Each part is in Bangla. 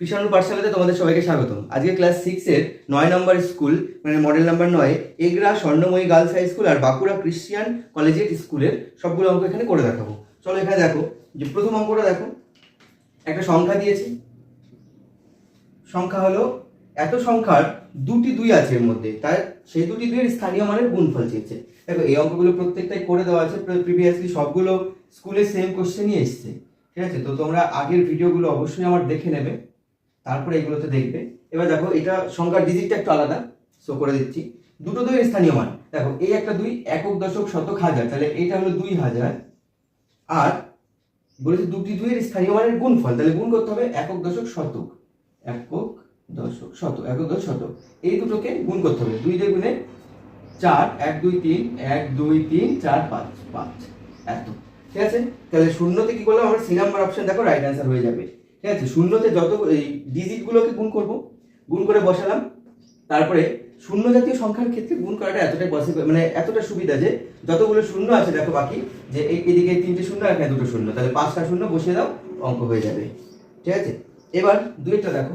কৃষাণু পাঠশালাতে তোমাদের সবাইকে স্বাগতম। আজকে ক্লাস সিক্সের নয় নম্বর স্কুল মানে মডেল নাম্বার নয়, Egra, Swarnamoyee girls high school আর বাঁকুড়া ক্রিশ্চিয়ান কলেজিয়েট স্কুলের সবগুলো অঙ্ক এখানে করে দেখাবো। চলো এখানে দেখো, যে প্রথম অঙ্কটা দেখো। একটা সংখ্যা দিয়েছে। সংখ্যা হলো, এত সংখ্যার দুটি দুই আছে এর মধ্যে, তাই সেই দুটি দুইয়ের স্থানীয় মানের গুণফল চেয়েছে। দেখো, এই অঙ্কগুলো প্রত্যেকটাই করে দেওয়া আছে প্রিভিয়াসলি সবগুলো স্কুলে সেম কোশ্চেনই এসছে। ঠিক আছে? তো তোমরা আগের ভিডিওগুলো অবশ্যই আমার দেখে নেবে। তারপরে এগুলোতে দেখবে। এবার দেখো, এটা সংখ্যার ডিজিটটা একটু আলাদা। শো করে দিচ্ছি। দুটো দুই স্থানীয় মান। দেখো, এই একটা দুই একক দশক শতক হাজার। তাহলে এটা হলো দুই হাজার। আর বলেছে দুটি দুইয়ের স্থানীয় মানের গুণফল। তাহলে গুণ করতে হবে একক দশক শতক। একক দশক শতক, একক দশক শতক। এই দুটোকে গুণ করতে হবে। দুই দিয়ে গুণে চার, এক, দুই, তিন, এক, দুই, তিন, চার, পাঁচ পাঁচ। এত। ঠিক আছে? তাহলে শূন্যতে কি করলাম? আমরা সি নাম্বার অপশন দেখো রাইট অ্যান্সার হয়ে যাবে। ঠিক আছে শূন্যতে যত এই ডিজিটগুলোকে গুণ করব গুণ করে বসালাম তারপরে শূন্য জাতীয় সংখ্যার ক্ষেত্রে গুণ করাটা এতটাই পসিবল মানে এতটা সুবিধা যে যতগুলো শূন্য আছে দেখো বাকি যে এই এদিকে তিনটে শূন্য আর এখানে দুটো শূন্য তাহলে পাঁচটা শূন্য বসিয়ে দাও অঙ্ক হয়ে যাবে ঠিক আছে? এবার দুইটা দেখো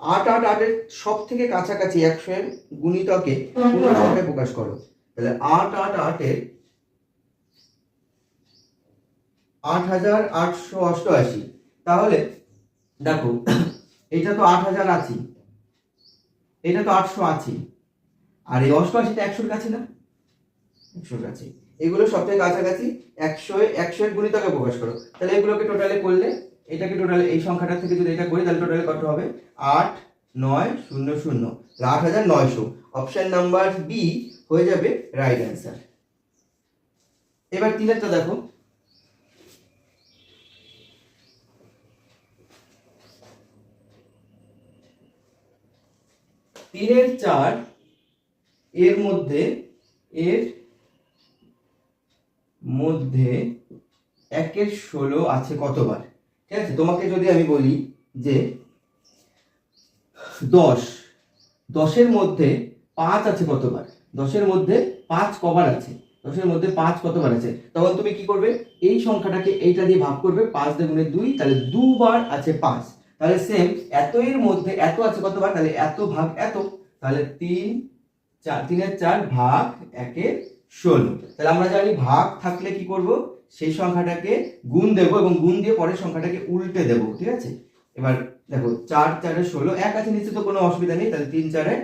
আট আট আটের সব থেকে কাছাকাছি একশো এর গুণিতকে পূর্ণ সংখ্যায় প্রকাশ করো তাহলে আট আট আটের আট হাজার আটশো অষ্টআশি। তাহলে, দেখো, এটা তো আট হাজার আছি এটা তো আটশো আছি আর এই অষ্টআশিটা একশোর কাছে না? একশোর কাছে। এগুলো সব থেকে কাছাকাছি একশো একশো এর গুণিতকে প্রকাশ করো। তাহলে এগুলোকে টোটালে করলে, এটাকে টোটালে এই সংখ্যাটা থেকে যদি এটা করি, তাহলে টোটালে কত হবে? আট, নয়, শূন্য শূন্য। আট হাজার নয়শো। অপশন নাম্বার বি হয়ে যাবে রাইট অ্যান্সার এবার তিনেরটা দেখো। তিনের চার এর মধ্যে এর মধ্যে একের ষোলো আছে কতবার? ঠিক আছে? তোমাকে যদি আমি বলি যে দশ, দশের মধ্যে পাঁচ আছে কতবার? দশের মধ্যে পাঁচ কবার আছে। দশের মধ্যে পাঁচ কতবার আছে? তখন তুমি কি করবে? এই সংখ্যাটাকে এইটা দিয়ে ভাগ করবে, পাঁচ দিয়ে গুণে দুই, তাহলে দুবার আছে পাঁচ। তাহলে সেম এত এর মধ্যে এত আছে কতবার? তাহলে এত ভাগ এত, তাহলে তিন, চার, তিনের চার ভাগ একের ষোলো। তাহলে আমরা জানি ভাগ থাকলে কি করব? সেই সংখ্যাটাকে গুণ দেবো এবং গুণ দিয়ে পরের সংখ্যাটাকে উল্টে দেবো, ঠিক আছে? এবার দেখো, চার, চারে ষোলো, এক আছে নিচে তো কোনো অসুবিধা নেই, তাহলে তিন, চারে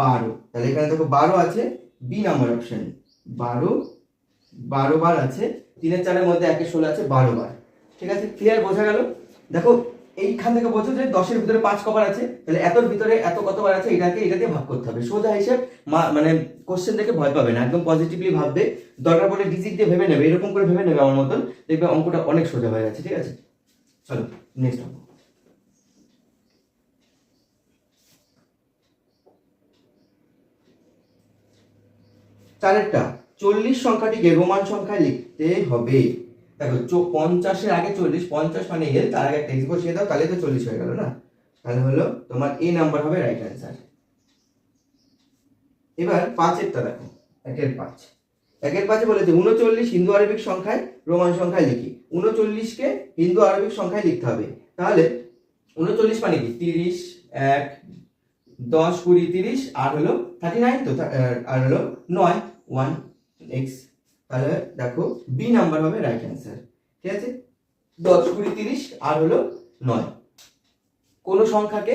বারো। তাহলে এখানে দেখো বারো আছে বি নাম্বার অপশন বারো বারো বার আছে, তিনের চারের মধ্যে একে ষোলো আছে, বারো বার। ঠিক আছে? ক্লিয়ার বোঝা গেল? দেখো এইখান থেকে বোঝো যে দশের ভিতরে পাঁচ কবার আছে, তাহলে এতর ভিতরে এত কতবার আছে, এটাকে, এটা দিয়ে ভাগ করতে হবে। সোজা হিসেব মানে কোশ্চেন দেখে ভয় পাবে না, একদম পজিটিভলি ভাববে। দরকার পড়লে ডিজিট দিয়ে ভেবে নেবে, এরকম করে ভেবে নেবে আমার মতন, দেখবে অঙ্কটা অনেক সোজা হয়ে গেছে, ঠিক আছে? চলো নেক্সট অঙ্ক। চারেরটা, চল্লিশ সংখ্যাটিকে রোমান সংখ্যায় লিখতে হবে। দেখো পঞ্চাশের আগে চল্লিশ, পঞ্চাশ মানে এল তার আগে একটা এক্স বসিয়ে দাও, তাহলে তো চল্লিশ হয়ে গেল না? তাহলে হলো তোমার এ নাম্বার হবে রাইট অ্যান্সার এবার পাঁচেরটা দেখো, একের পাঁচ। একের পাঁচে বলেছে উনচল্লিশ হিন্দু আরবিক সংখ্যায়, রোমান সংখ্যায় লিখি। উনচল্লিশকে হিন্দু আরবিক সংখ্যায় লিখতে হবে। তাহলে উনচল্লিশ মানে কি? তিরিশ, এক, দশ কুড়ি তিরিশ, আর হলো থার্টি নাইন তো, আর হলো নয় ওয়ান এক্স তাহলে দেখো বি নাম্বার হবে রাইট অ্যান্সার ঠিক আছে? দশ কুড়ি তিরিশ আর হলো নয়। কোন সংখ্যাকে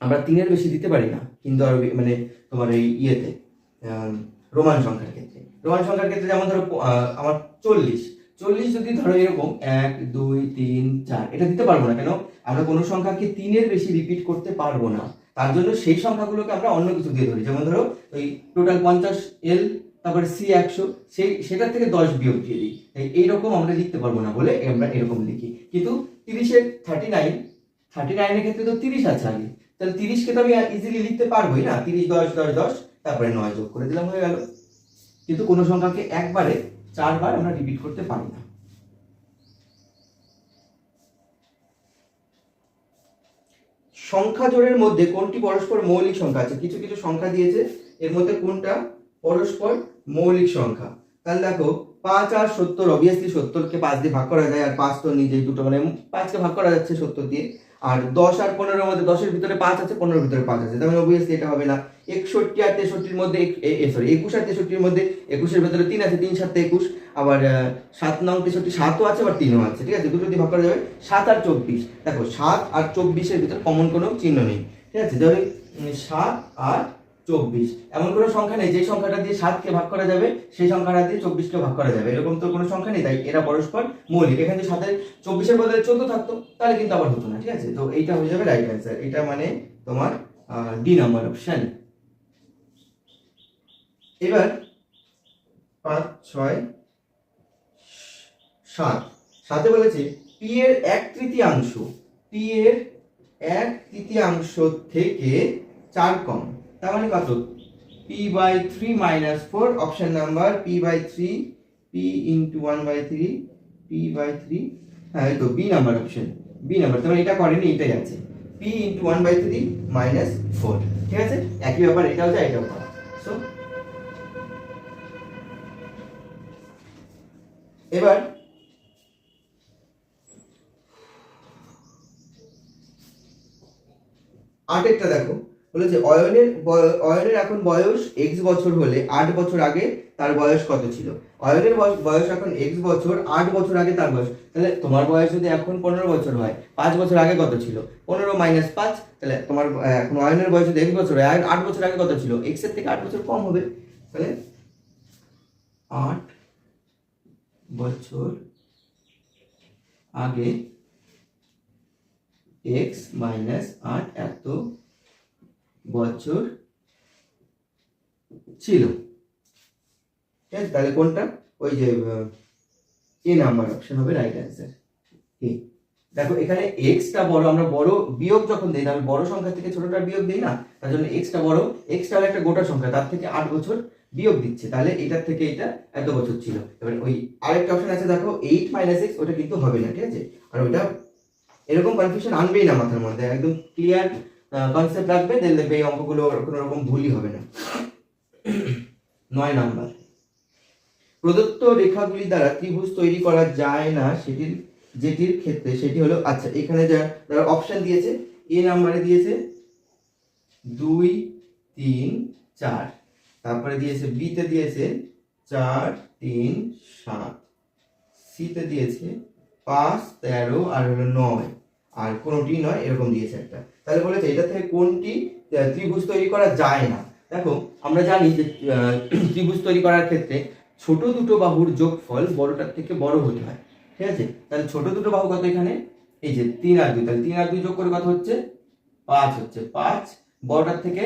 আমরা তিনের বেশি দিতে পারি না হিন্দু আরবি মানে তোমার এই ইয়েতে রোমান সংখ্যার ক্ষেত্রে। রোমান সংখ্যার ক্ষেত্রে যেমন ধরো আমার চল্লিশ। চল্লিশ যদি ধরো এরকম, এক, দুই, তিন, চার, এটা দিতে পারব না কেন? আমরা কোনো সংখ্যাকে তিনের বেশি রিপিট করতে পারব না। তার জন্য সেই সংখ্যাগুলোকে আমরা অন্য কিছু দিয়ে ধরি। যেমন ধরো ওই টোটাল পঞ্চাশ এল তারপরে সি একশো, সেই সেটার থেকে দশ বিয়োগ দিয়ে দিই। তাই এইরকম আমরা লিখতে পারব না বলে আমরা এরকম লিখি। কিন্তু তিরিশের থার্টি নাইন থার্টি নাইনের ক্ষেত্রে তো তিরিশ আছে আগে। তাহলে তিরিশকে তো আমি ইজিলি লিখতে পারবোই না। তিরিশ, দশ দশ দশ, তারপরে নয় যোগ করে দিলাম, হয়ে গেল। কিন্তু কোনো সংখ্যাকে একবারে, চারবার আমরা রিপিট করতে পারি না। সংখ্যা জোড়ের মধ্যে কোনটি পরস্পর মৌলিক সংখ্যা আছে? কিছু কিছু সংখ্যা দিয়েছে। এর মধ্যে কোনটা পরস্পর মৌলিক সংখ্যা। তাহলে দেখো, পাঁচ আর সত্তর অবভিয়াসলি সত্তরকে পাঁচ দিয়ে ভাগ করা যায়, আর পাঁচ তো নিজেই দুটো মানে পাঁচকে ভাগ করা যাচ্ছে সত্তর দিয়ে। আর দশ আর পনেরোর মধ্যে, দশের ভিতরে পাঁচ আছে, পনেরোর ভিতরে পাঁচ আছে। মানে অবভিয়াসলি এটা হবে না। একষট্টি আর তেষট্টির মধ্যে সরি একুশ আর তেষট্টির মধ্যে একুশের ভিতরে তিন আছে, তিন সাতটা একুশ। আবার সাত নং তেষট্টি, সাতও আছে, আবার তিনও আছে, ঠিক আছে? দুটো দিয়ে ভাগ করা যাবে। সাত আর চব্বিশ। দেখো, সাত আর চব্বিশের ভিতরে কমন কোনো চিহ্ন নেই, ঠিক আছে? ধরি সাত আর চব্বিশ। এমন কোনো সংখ্যা নেই, যে সংখ্যাটা দিয়ে সাতকে ভাগ করা যাবে, সেই সংখ্যাটা দিয়ে চব্বিশকে ভাগ করা যাবে। এরকম তো কোনো সংখ্যা নেই, তাই এরা পরস্পর মৌলিক। এখানে সাথে চব্বিশের বদলে চোদ্দ থাকতো, তাহলে কিন্তু আবার হতো না, ঠিক আছে? তো এইটা হয়ে যাবে রাইট অ্যান্সার এটা মানে তোমার ডি নাম্বার অপশন এবার পাঁচ, ছয়, সাত। সাথে বলেছে পি এর এক তৃতীয়াংশ পি এর এক তৃতীয়াংশ থেকে চার কম। তার মানে কত? P by three minus four option number P by three P into one by three P by three হ্যাঁ তো B number option B number তার মানে এটা করেনি, এটাই আছে। P into one by three minus four ঠিক আছে? একই ব্যাপার, এটাও যায় এটাও সো এবার আটেরটা দেখো। বলেছে, অয়নের অয়নের এখন বয়স এক্স বছর হলে আট বছর আগে তার বয়স কত ছিল? অয়নের বয়- বয়স এখন এক্স বছর, আট বছর আগে তার বয়স। তাহলে তোমার বয়স যদি এখন পনেরো বছর হয়, পাঁচ বছর আগে কত ছিল? পনেরো মাইনাস পাঁচ, তাহলে তোমার এখন অয়নের বয়স যদি এক্স বছর হয়, আট বছর আগে কত ছিল? এক্সের থেকে আট বছর কম হবে। তাহলে আট বছর আগে এক্স মাইনাস আট এত বছর ছিল। ঠিক আছে, তাহলে কোনটা? ওই যে এ নাম্বার অপশন হবে রাইট অ্যান্সার এ দেখো, এখানে এক্সটা বড়, আমরা বড় বিয়োগ যখন দিই, তাহলে বড় সংখ্যা থেকে ছোটটা বিয়োগ দিই না? তার জন্য এক্সটা বড় এক্সটা হলো একটা গোটা সংখ্যা, তার থেকে আট বছর বিয়োগ দিচ্ছে। তাহলে এটার থেকে এটা এত বছর ছিল। এবার ওই আরেকটা অপশন আছে, দেখো এইট মাইনাস এক্স ওটা কিন্তু হবে না, ঠিক আছে? আর ওইটা এরকম কনফিউশন আনবেই না মাথার মধ্যে, একদম ক্লিয়ার কনসেপ্ট রাখবে দেন দেখবে এই অঙ্কগুলো কোনো রকম ভুলই হবে না। নয় নাম্বার। প্রদত্ত রেখাগুলি দ্বারা ত্রিভুজ তৈরি করা যায় না সেটির, যেটির ক্ষেত্রে সেটি হলো আচ্ছা এখানে যা অপশন দিয়েছে, এ নাম্বারে দিয়েছে দুই, তিন, চার। তারপরে দিয়েছে বিতে দিয়েছে চার, তিন, সাত। সিতে দিয়েছে পাঁচ, তেরো, আর হলো নয়। আর কোনোটি নয়, এরকম দিয়েছে একটা। তাহলে বলেছে, এটা থেকে কোনটি ত্রিভুজ তৈরি করা যায় না। দেখো, আমরা জানি যে ত্রিভুজ তৈরি করার ক্ষেত্রে ছোট দুটো বাহুর যোগফল বড়টার থেকে বড় হতে হয়। ঠিক আছে? তাহলে ছোট দুটো বাহু কত এখানে? এই যে তিন আর দুই। তাহলে তিন আর দুই যোগ করে কত হচ্ছে? পাঁচ হচ্ছে। পাঁচ বড়টার থেকে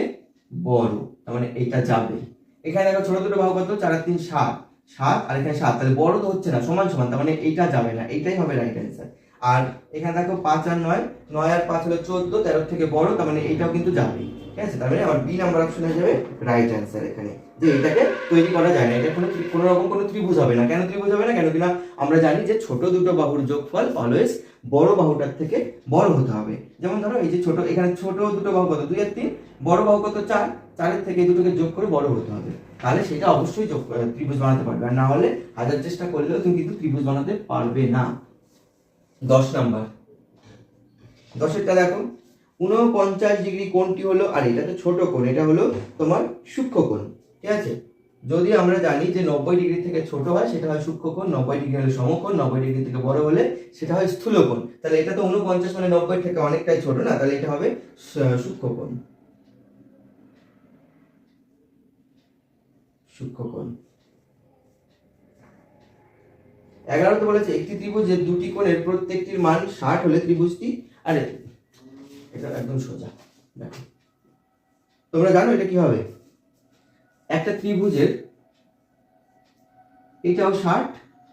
বড়। তার মানে এটা যাবে। এখানে দেখো ছোট দুটো বাহু কত? চার আর তিন, সাত। সাত আর এখানে সাত। তাহলে বড় তো হচ্ছে না, সমান সমান। তার মানে এইটা যাবে না। এইটাই হবে রাইট অ্যান্সার আর এখানে দেখো পাঁচ আর নয় নয় আর পাঁচ হলো চোদ্দ, তেরো থেকে বড়, তার মানে এইটাও কিন্তু যাবে। ঠিক আছে? তার মানে আমার বি নাম্বার অপশন হয়ে যাবে রাইট অ্যান্সার এখানে। যে এটাকে তৈরি করা যায় না, এটা কোনো কোনো রকম কোনো ত্রিভুজ হবে না। কেন ত্রিভুজ হবে না? কেন কিনা আমরা জানি যে ছোট দুটো বাহুর যোগফল অলওয়েজ বড় বাহুটার থেকে বড় হতে হবে। যেমন ধরো এই যে ছোট, এখানে ছোট দুটো বাহু কত? দুই আর তিন। বড় বাহু কত? চার। চারের থেকে দুটোকে যোগ করে বড় হতে হবে। তাহলে সেটা অবশ্যই যোগ ত্রিভুজ বানাতে পারবে। আর না হলে হাজার চেষ্টা করলেও তুমি কিন্তু ত্রিভুজ বানাতে পারবে না। দশ নাম্বার। দশেরটা দেখো উনপঞ্চাশ ডিগ্রি কোণটি হলো আর এটা তো ছোট কোণ, এটা হলো তোমার সূক্ষ্ম কোণ, ঠিক আছে? যদি আমরা জানি যে নব্বই ডিগ্রি থেকে ছোট হয়, সেটা হয় সূক্ষ্ম কোণ, নব্বই ডিগ্রি হলে সমকোণ, নব্বই ডিগ্রি থেকে বড় হলে সেটা হয় স্থূল কোণ। তাহলে এটা তো উনপঞ্চাশ মানে নব্বই থেকে অনেকটাই ছোট না? তাহলে এটা হবে স- সূক্ষ্ম কোণ সূক্ষ্ম কোণ এগারোতে বলেছে, একটি ত্রিভুজের দুটি কোণের প্রত্যেকটির মান ষাট হলে ত্রিভুজটি আরে এটা একদম সোজা। তোমরা জানো এটা কি হবে? একটা ত্রিভুজের এটাও ষাট,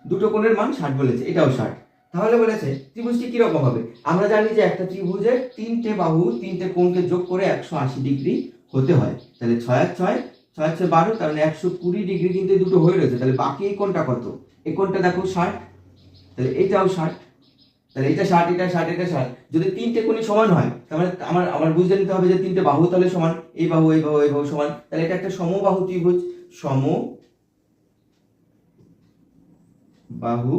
দুটো কোণের মান ষাট বলেছে, এটাও ষাট। তাহলে বলেছে, ত্রিভুজটি কীরকম হবে? আমরা জানি যে একটা ত্রিভুজের তিনটে বাহু, তিনটে কোণকে যোগ করে একশো আশি ডিগ্রি হতে হয়। তাহলে ছয় আর ছয় ছয় ছয় বারো, তাহলে একশো কুড়ি ডিগ্রি কিন্তু দুটো হয়ে রয়েছে। তাহলে বাকি এই কোণটা কত? এই কোণটা দেখো ষাট। তাহলে এটাও ষাট। তাহলে এটা ষাট এটা ষাট এটা ষাট। যদি তিনটে কোণই সমান হয়, তাহলে আমার আমার বুঝতে নিতে হবে যে তিনটে বাহু তাহলে সমান। এই বাহু এই বাহু এই বাহু সমান। তাহলে এটা একটা সমবাহু ত্রিভুজ। সম বাহু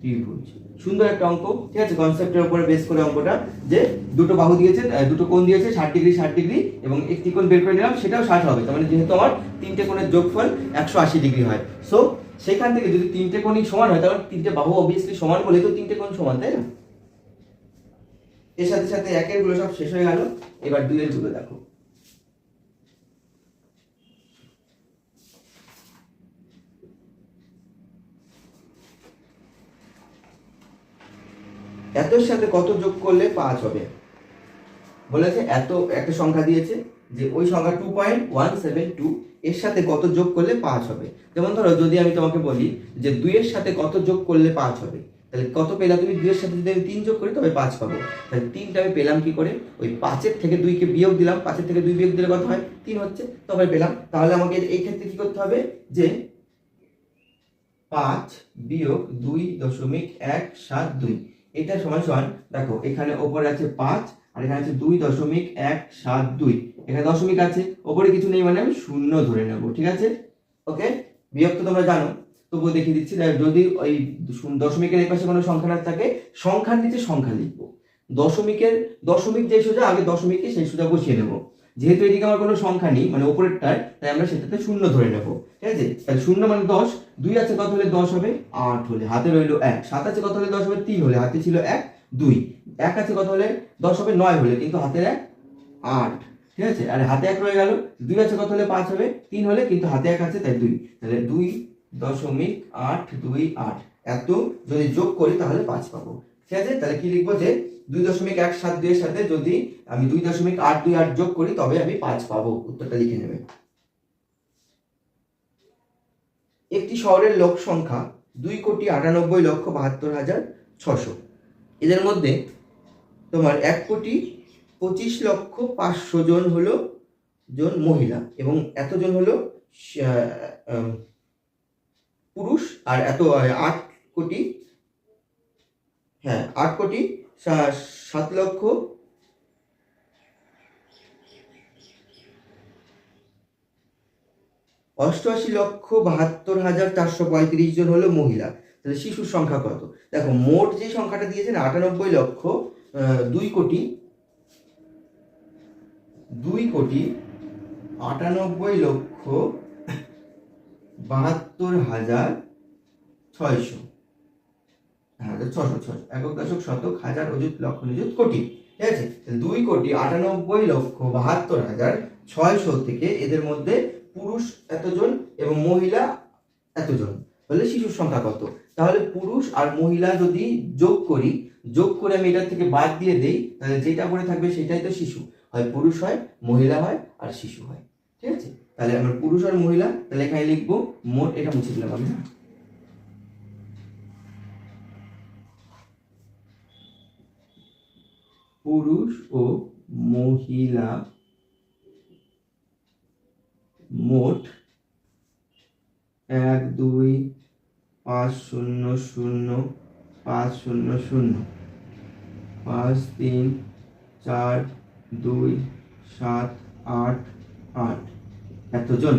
ত্রিভুজ। সুন্দর একটা অঙ্ক, ঠিক আছে? কনসেপ্টের উপরে বেস করে অঙ্কটা, যে দুটো বাহু দিয়েছে দুটো কোণ দিয়েছে, ষাট ডিগ্রি ষাট ডিগ্রি, এবং একটি কোণ বের করে নিলাম, সেটাও ষাট হবে। তার মানে যেহেতু আমার তিনটে কোণের যোগফল একশো আশি ডিগ্রি হয়। সো সেখান থেকে যদি তিনটে কোণই সমান হয়, তাহলে তিনটে বাহু অবভিয়াসলি সমান বলে তো তিনটে কোণ সমান, তাই না? এর সাথে সাথে একেরগুলো সব শেষ হয়ে গেল। এবার দুইয়েরগুলো দেখো। এতর সাথে কত যোগ করলে পাঁচ হবে? বলেছে এত একটা সংখ্যা দিয়েছে যে ওই সংখ্যা two point one seven two এর সাথে কত যোগ করলে পাঁচ হবে? যেমন ধরো যদি আমি তোমাকে বলি যে দুইয়ের সাথে কত যোগ করলে পাঁচ হবে? তাহলে কত পেলাম তুমি? দুইয়ের সাথে যদি আমি তিন যোগ করি তবে পাঁচ পাবো। তাহলে তিনটা আমি পেলাম কি করে? ওই পাঁচের থেকে দুইকে বিয়োগ দিলাম, পাঁচের থেকে দুই বিয়োগ দিলে কত হয়? তিন হচ্ছে, তবে পেলাম। তাহলে আমাকে এই ক্ষেত্রে কি করতে হবে? যে পাঁচ বিয়োগ দুই দশমিক এক সাত দুই এটা সমান সমান, দেখো, এখানে ওপরে আছে পাঁচ, আর এখানে আছে দুই দশমিক এক সাত দুই। এখানে দশমিক আছে, ওপরে কিছু নেই মানে আমি শূন্য ধরে নেব, ঠিক আছে? ওকে? বিয়োগ তো তোমরা জানো, তবুও দেখিয়ে দিচ্ছি যদি ওই দশমিকের এই পাশে কোনো সংখ্যা না থাকে, সংখ্যার নিচে সংখ্যা লিখব। দশমিকের, দশমিক যে সোজা, আগে দশমিকে সেই সোজা বসিয়ে নেব। যেহেতু এদিকে আমার কোনো সংখ্যা নেই মানে ওপরেরটায় তাই আমরা সেটাতে শূন্য ধরে নেব। ঠিক আছে? তাহলে শূন্য মানে দশ, দুই আছে কত হলে দশ হবে? আট হলে। হাতে রইল এক। সাত আছে কত হলে দশ হবে? তিন হলে। হাতে ছিল এক, দুই। এক আছে কত হলে দশ হবে? নয় হলে। কিন্তু হাতের এক, আট। ঠিক আছে? আর হাতে এক রয়ে গেল। দুই আছে কত হলে পাঁচ হবে? তিন হলে, কিন্তু হাতে এক আছে, তাই দুই। তাহলে দুই দশমিক আট দুই আট। এত যদি যোগ করি, তাহলে পাঁচ পাবো। ঠিক আছে? তাহলে কি লিখব যে দুই দশমিক এক সাত দুইয়ের সাথে যদি আমি দুই দশমিক আট দুই আট যোগ করি, তবে আমি পাঁচ পাবো। উত্তরটা লিখে নেবে। একটি শহরের লোক সংখ্যা দুই কোটি আটানব্বই লক্ষ বাহাত্তর হাজার ছশো এদের মধ্যে তোমার এক কোটি পঁচিশ লক্ষ পাঁচশো জন হলো জন মহিলা এবং এতজন হলো পুরুষ আর এত আট কোটি হ্যাঁ আট কোটি সাত লক্ষ অষ্টআশি লক্ষ বাহাত্তর হাজার চারশো পঁয়ত্রিশ জন হলো মহিলা। তাহলে শিশুর সংখ্যা কত? দেখো, মোট যে সংখ্যাটা দিয়েছেন আটানব্বই লক্ষ দুই কোটি দুই কোটি আটানব্বই লক্ষ বাহাত্তর হাজার ছয়শো। ছশো ছশো। একক দশক শতক, হাজার অযুত, লক্ষ নিযুত, কোটি। ঠিক আছে? দুই কোটি আটানব্বই লক্ষ বাহাত্তর হাজার ছয়শো থেকে এদের মধ্যে পুরুষ এতজন এবং মহিলা এতজন। তাহলে শিশুর সংখ্যা কত? তাহলে পুরুষ আর মহিলা যদি যোগ করি, যোগ করে আমি এটার থেকে বাদ দিয়ে দেই, তাহলে যেটা পড়ে থাকবে সেটাই তো শিশু। হয় পুরুষ হয়, মহিলা হয় আর শিশু হয়। ঠিক আছে? তাহলে আমার পুরুষ আর মহিলা, তাহলে এখানে লিখব, মোট এটা মুছে দিলাম আমি পুরুষ ও মহিলা মোট এক, দুই, পাঁচ, শূন্য শূন্য, পাঁচ, শূন্য শূন্য। পাঁচ, তিন, চার, দুই, সাত, আট আট। এতজন?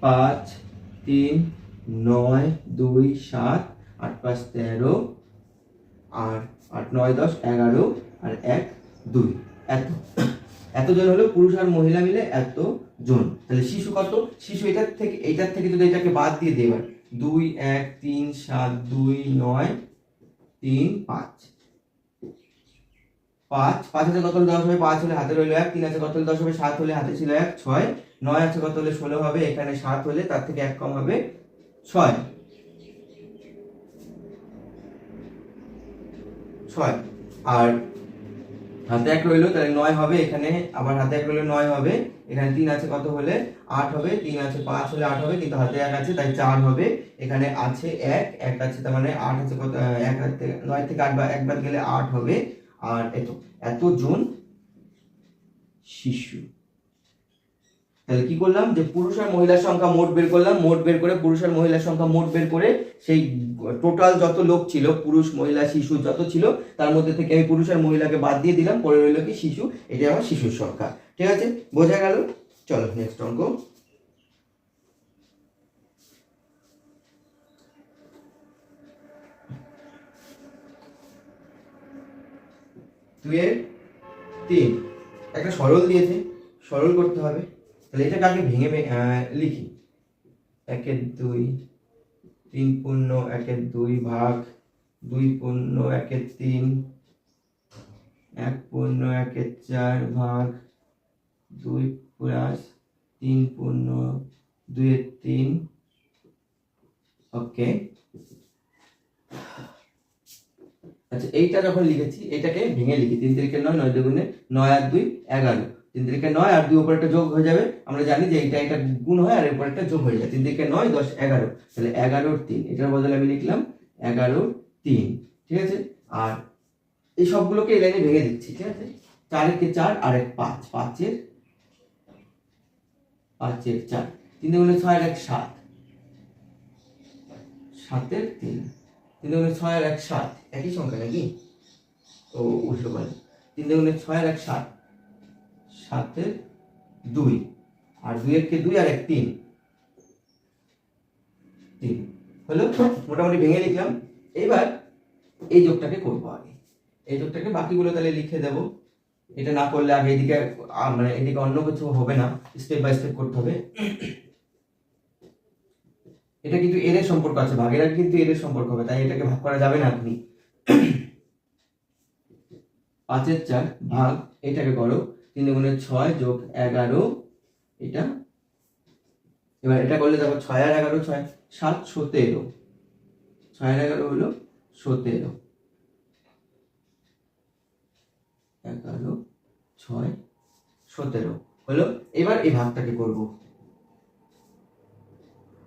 পাঁচ, তিন, নয়, দুই, সাত, আট, পাঁচ, তেরো আর আট, নয়, দশ, এগারো আর এক, দুই। এত। এতজন হলো পুরুষ আর মহিলা মিলে এত জন। তাহলে শিশু কত? শিশু এটার থেকে এটার থেকে যদি এটাকে বাদ দিয়ে দেয় দুই, এক, তিন, সাত, দুই, নয়, তিন, পাঁচ। পাঁচ পাঁচ হাতে কত হলে দশ হবে? পাঁচ হলে হাতে রইল এক, তিন আছে কত হলে দশ হবে? সাত হলে হাতে ছিল এক, ছয়, নয় আছে কত হলে ষোলো হবে? এখানে সাত হলে তার থেকে এক কম হবে ছয়। ছয়। আর হাতে এক রইল, তাহলে নয় হবে এখানে, আবার হাতে এক রইল নয় হবে, এখানে তিন আছে কত হলে? আট হবে, তিন আছে পাঁচ হলে আট হবে, কিন্তু হাতে এক আছে, তাই চার হবে, এখানে আছে এক এক আছে তার মানে আট আছে কত এক নয় থেকে আট বা একবার গেলে আট হবে, আর এত এতজন শিশু। তাহলে কি করলাম? যে পুরুষ আর মহিলার সংখ্যা মোট বের করলাম। মোট বের করে পুরুষ আর মহিলার সংখ্যা মোট বের করে সেই টোটাল যত লোক ছিল, পুরুষ, মহিলা, শিশু যত ছিল, তার মধ্যে থেকে আমি পুরুষ আর মহিলাকে বাদ দিয়ে দিলাম। পরে রইল কি? শিশু। এটা আমার শিশুর সংখ্যা। ঠিক আছে? বোঝা গেল? চলো নেক্সট অঙ্ক। দুয়ের তিন। একটা সরল দিয়েছে। সরল করতে হবে। তাহলে এটাকে আগে ভেঙে লিখি। একের দুই, তিন পূর্ণ, একের দুই ভাগ, দুই পূর্ণ, একের তিন, এক পূর্ণ, একের চার ভাগ, দুই প্লাস তিন পূর্ণ, দুইয়ের তিন। ওকে। আচ্ছা এইটা যখন লিখেছি, এটাকে ভেঙে লিখি। তিন তিরিকে নয় নয় দুগুণে নয় আর দুই, এগারো। তিন তিরিকে নয় আর দুই উপরে একটা যোগ হয়ে যাবে। আমরা জানি যে এইটা এটা গুণ হয় আর এরপর একটা যোগ হয়ে যায়। তিন তিরিকে নয়, দশ, এগারো। তাহলে এগারোর তিন। এটার বদলে আমি লিখলাম এগারোর তিন। ঠিক আছে? আর এই সবগুলোকে এই লাইনে ভেঙে দিচ্ছি, ঠিক আছে? চার একে চার, আর এক পাঁচ। পাঁচের পাঁচের চার। তিন দুগুণে ছয় আর এক সাত। সাতের তিন। তিন দুগুণে ছয় আর এক সাত। একই সংখ্যা নাকি? ও, উল্টো পারে তিন দুগুণে ছয় আর এক সাত। সাতের দুই। আর দুইয়ের কে দুই আর এক তিন। তিন। হলো? মোটামুটি ভেঙে লিখলাম। এবার এই যোগটাকে করব আগে। এই যোগটাকে বাকিগুলো তাহলে লিখে দেব। এটা না করলে আগে এদিকে মানে এদিকে অন্য কিছু হবে না। স্টেপ বাই স্টেপ করতে হবে। এটা কিন্তু এর সম্পর্ক আছে। ভাগের আগে কিন্তু এর সম্পর্ক হবে। তাই এটাকে ভাগ করা যাবে না আপনি পাঁচের চার ভাগ এটাকে করো। তিন গুণের ছয় যোগ এগারো, এটা, এবার এটা করলে দেখো ছয় আর এগারো, ছয়, সাত সতেরো। ছয় আর এগারো হলো সতেরো। এগারো, ছয়, সতেরো। হলো এবার এই ভাগটাকে করব।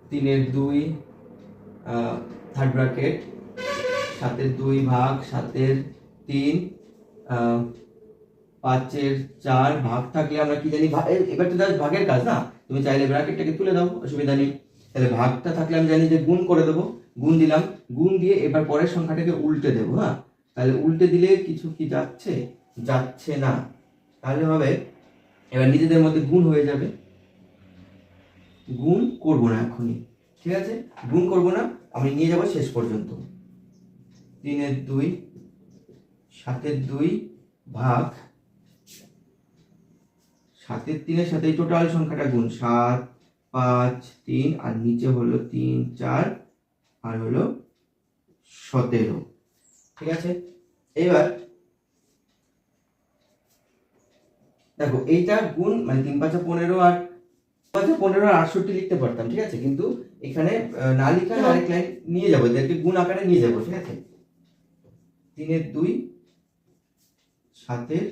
তিনের দুই থার্ড ব্র্যাকেট সাতের দুই ভাগ, সাতের তিন পাঁচের চার ভাগ থাকলে আমরা কি জানি এবার তো জাস্ট ভাগের কাজ না। তুমি চাইলে ব্র্যাকেটটাকে তুলে দাও, অসুবিধা নেই। তাহলে ভাগটা থাকলে আমি জানি যে গুণ করে দেবো, গুণ দিলাম। গুণ দিয়ে এবার পরের সংখ্যাটাকে উল্টে দেবো হ্যাঁ? তাহলে উল্টে দিলে কিছু কি যাচ্ছে? যাচ্ছে না। তাহলে হবে, এবার নিজেদের মধ্যে গুণ হয়ে যাবে। গুণ করব না এখনই, ঠিক আছে? গুণ করব না, আমি নিয়ে যাব শেষ পর্যন্ত। তিনের দুই, সাতের দুই ভাগ সাতের তিনের সাথে এই টোটাল সংখ্যাটা গুণ সাত, পাঁচ, তিন, আর নিচে হলো তিন, চার, আর হলো সতেরো। ঠিক আছে? এবার দেখো, এইটা গুণ মানে তিন পাঁচা পনেরো আর পাঁচা পনেরো আর আটষট্টি লিখতে পারতাম, ঠিক আছে? কিন্তু এখানে না লিখে আরেক লাইন নিয়ে যাব, এদেরকে গুণ আকারে নিয়ে যাব, ঠিক আছে? তিনের দুই, সাতের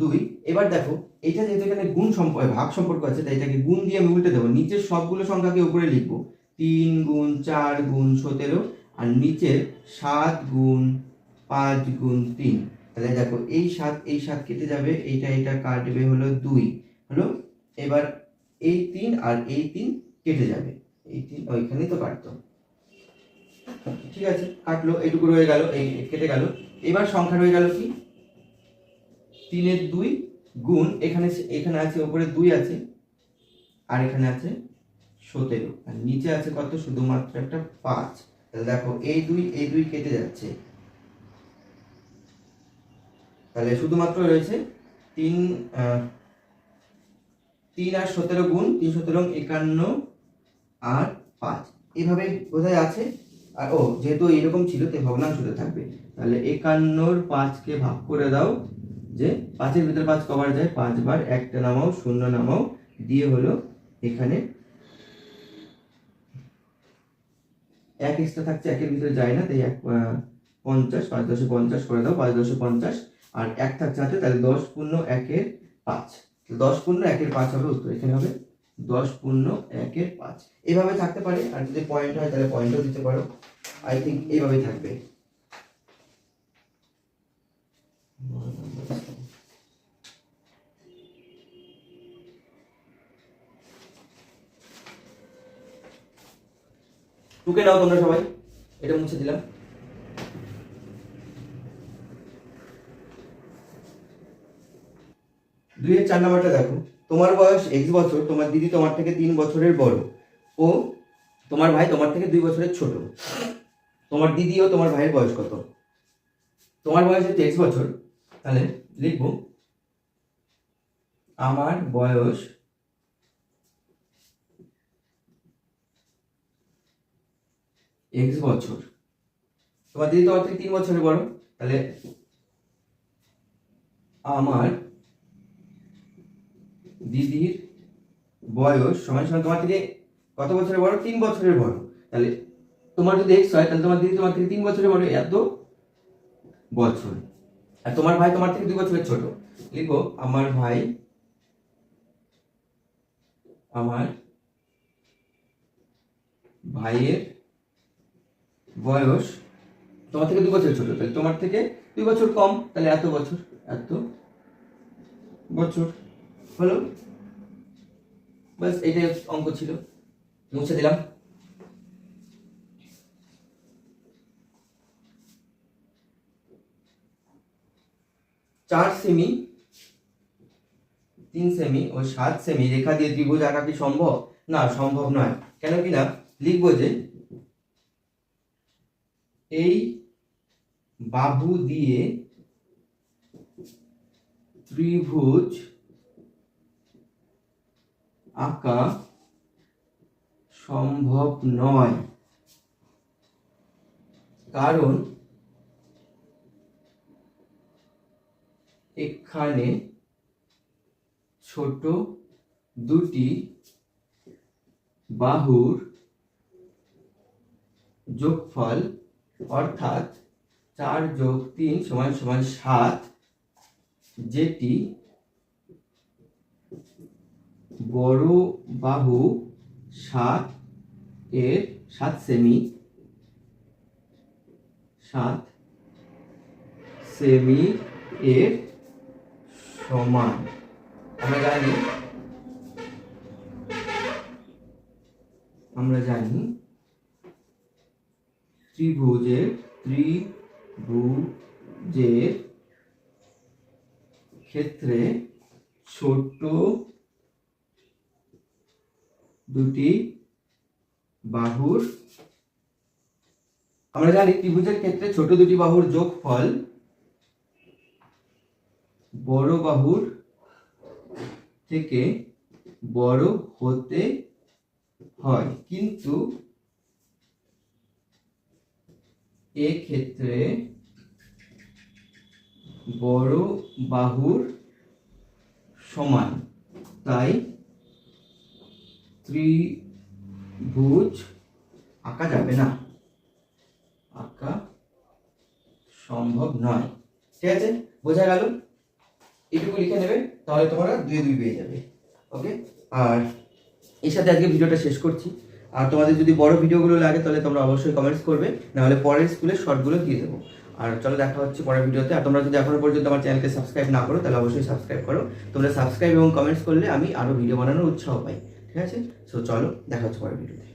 দুই। এবার দেখো এইটা যেহেতু এখানে গুণ সম্পর্ক ভাগ সম্পর্ক আছে, তাই এটাকে গুণ দিয়ে আমি উল্টে দেবো। নিচের সবগুলো সংখ্যাকে উপরে লিখব। তিন গুণ চার গুণ সতেরো আর নিচের সাত গুণ পাঁচ গুণ তিন। তাহলে দেখো, এই সাত এই সাত কেটে যাবে, এইটা এটা কাটবে হলো দুই। হলো, এবার এই তিন আর এই তিন কেটে যাবে। এই তিন, ওইখানেই তো কাটতো। ঠিক আছে, কাটলো, এইটুকু রয়ে গেল, এই কেটে গেল। এবার সংখ্যা রয়ে গেল কি? তিনের দুই গুণ এখানে এখানে আছে ওপরে দুই আছে, আর এখানে আছে সতেরো। আর নিচে আছে কত? শুধুমাত্র একটা পাঁচ। তাহলে দেখো, এই দুই এই দুই কেটে যাচ্ছে। তাহলে শুধুমাত্র রয়েছে তিন তিন আর সতেরো গুণ, তিন সতেরো একান্ন আর পাঁচ। এইভাবে বোধহয় আছে। আর ও, যেহেতু এরকম ছিল, তাই ভগ্নাংশতে থাকবে। তাহলে একান্নর পাঁচকে ভাগ করে দাও। যে পাঁচের ভিতরে পাঁচ কবার যায়, পাঁচবার একটা নামাও, শূন্য নামাও, দিয়ে হলো এখানে এক এক্সট্রা থাকছে, একের ভিতরে যায় না, তাই এক পঞ্চাশ, পাঁচ দশে পঞ্চাশ করে দাও, পাঁচ দশে পঞ্চাশ, আর এক থাকছে হাতে তাহলে দশ পূর্ণ একের পাঁচ। দশ পূর্ণ একের পাঁচ হবে উত্তর, এখানে হবে দশ পূর্ণ একের পাঁচ। এইভাবে থাকতে পারে, আর যদি পয়েন্ট হয়, তাহলে পয়েন্টও দিতে পারো। আই থিঙ্ক এইভাবে থাকবে। টুকে নাও তোমরা সবাই। এটা মুছে দিলাম। দুইয়ের চার নাম্বারটা দেখো। তোমার বয়স এক্স বছর, তোমার দিদি তোমার থেকে তিন বছরের বড়। ও তোমার ভাই তোমার থেকে দুই বছরের ছোট। তোমার দিদি ও তোমার ভাইয়ের বয়স কত? তোমার বয়স হচ্ছে এক্স বছর। তাহলে লিখব। আমার বয়স এক্স বছর। তোমার দিদি তোমার থেকে তিন বছরের বড়, তাহলে আমার দিদির বয়স সমান সমান তোমার থেকে কত বছরের বড়? তিন বছরের বড়। তাহলে তোমার যদি এক্স হয়, তাহলে তোমার দিদি তোমার থেকে তিন বছরের বড়, এত বছর। আর তোমার ভাই তোমার থেকে দুই বছরের ছোট। লিখো, আমার ভাই, আমার ভাইয়ের বয়স? তোমার থেকে দু বছর ছোট, তাহলে তোমার থেকে দুই বছর কম, তাহলে এত বছর এত বছর হলো। বাস এইটাই অঙ্ক ছিল। মুছে দিলাম। চার সেমি তিন সেমি ও সাত সেমি রেখা দিয়ে ত্রিভুজ আঁকা কি সম্ভব? না, সম্ভব নয়। কেন কি না? লিখব যে এই বাহু দিয়ে ত্রিভুজ আঁকা সম্ভব নয়। কারণ এখানে ছোট দুটি বাহুর যোগফল অর্থাৎ চার যোগ তিন সমান সমান সাত, যেটি বড় বাহু সাত এর সাত সেমি সাত সেমি এর সমান। আমরা জানি আমরা জানি ত্রিভুজের ত্রিভুজের ক্ষেত্রে ছোট দুটি বাহুর আমরা জানি ত্রিভুজের ক্ষেত্রে ছোট দুটি বাহুর যোগফল বড় বাহুর থেকে বড় হতে হয়। কিন্তু এক্ষেত্রে বড় বাহুর সমান, তাই ত্রিভুজ আঁকা যাবে না। আঁকা সম্ভব নয়। ঠিক আছে? বোঝা গেল? এটুকু লিখে নেবে, তাহলে তোমরা দুই দুই পেয়ে যাবে। ওকে আর এর সাথে আজকে ভিডিওটা শেষ করছি। আর তোমাদের যদি বড় ভিডিওগুলো লাগে, তাহলে তোমরা অবশ্যই কমেন্টস করবে, নাহলে পরের স্কুলের শর্টগুলো দিয়ে দেবো। আর চলো দেখা হচ্ছে পরের ভিডিওতে। আর তোমরা যদি এখনও পর্যন্ত আমার চ্যানেলকে সাবস্ক্রাইব না করো, তাহলে অবশ্যই সাবস্ক্রাইব করো। তোমরা সাবস্ক্রাইব এবং কমেন্টস করলে আমি আরও ভিডিও বানানোর উৎসাহ পাই। ঠিক আছে? সো চলো দেখা হচ্ছে পরের ভিডিওতে।